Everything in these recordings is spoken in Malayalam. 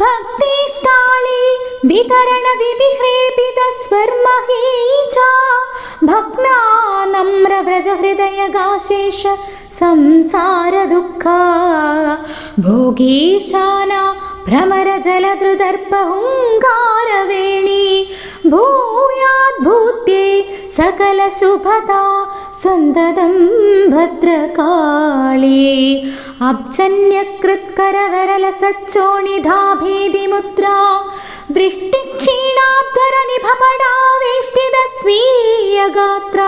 ഭക്തിഷ്ഠാളി വിതരണ വിധിഹ്രേപിത സ്വർമഹീച ഭഗ്നാനമ്രവ്രജഹൃദയകാശേഷ സംസാരദുഃഖ ഭോഗീശാന ഭ്രമരജലധൃതർപ്പഹുങ്കാ സകല സകലശുഭതാ സന്തതം ഭദ്രകാളി. അബ്ജന്യകൃത്കരവരലസച്ചോണിധാഭേദിമുദ്ര വൃഷ്ടിക്ഷീണാബ്ധരനിഭപടാവേഷ്ടിത സ്വീയഗാത്ര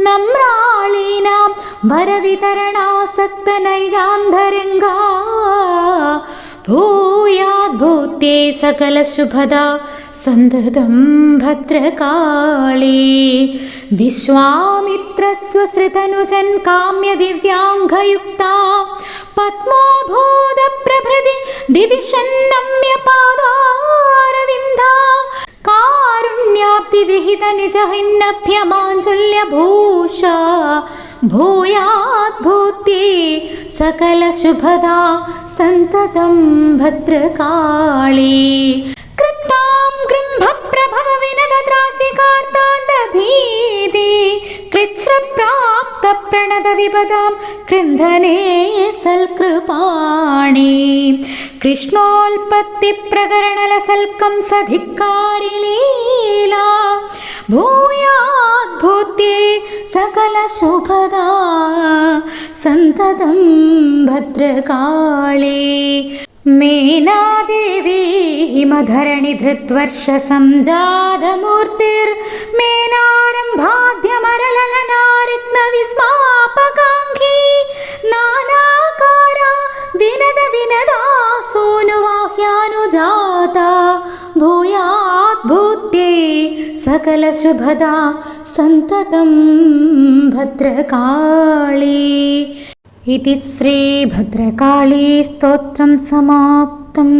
നമ്രാളീനാം വരവിതരണാസക്ത നൈജാന്ധരംഗാ നിത്യേ സകലശുഭദ സന്തതം ഭദ്രകാളി. വിശ്വാമിത്രസ്വസൃതനുജൻ കാമ്യ ദിവ്യാംഗയുക്ത പത്മോഭൂത പ്രഭൃതി ദിവിഷന്നമ്യ പാദാരവിന്ദ. കാരുണ്യാബ്ധി വിഹിത നിജഹിന്നഭ്യമാഞ്ജുല്യഭൂഷാ. भूयाद्भूत्ये सकलशुभदा सन्ततं भद्रकाळे कृत्तां गृम्भप्रभवविनदत्रासिकार्तान्तभीति कृच्छ्रप्राप्तप्रणतविपदां कृन्धने सल्कृपाणि कृष्णोल्पत्तिप्रकरणलसल्कं सधिक्कारिलीला सकलशुभदा सन्ततं भद्रकाळे। मेनादेवी हिमधरणि धृत्वर्षसञ्जातमूर्तिर्मेनारम्भाद्यमरललनारिक्तविस्मापकाङ्क्षी नानाकारा विनद विनदा सोनुवाह्यानुजाता। भूयाद्भूत्ये सकलशुभदा सन्ततं भद्रकाळी इति श्रीभद्रकाळी स्तोत्रं समाप्तम्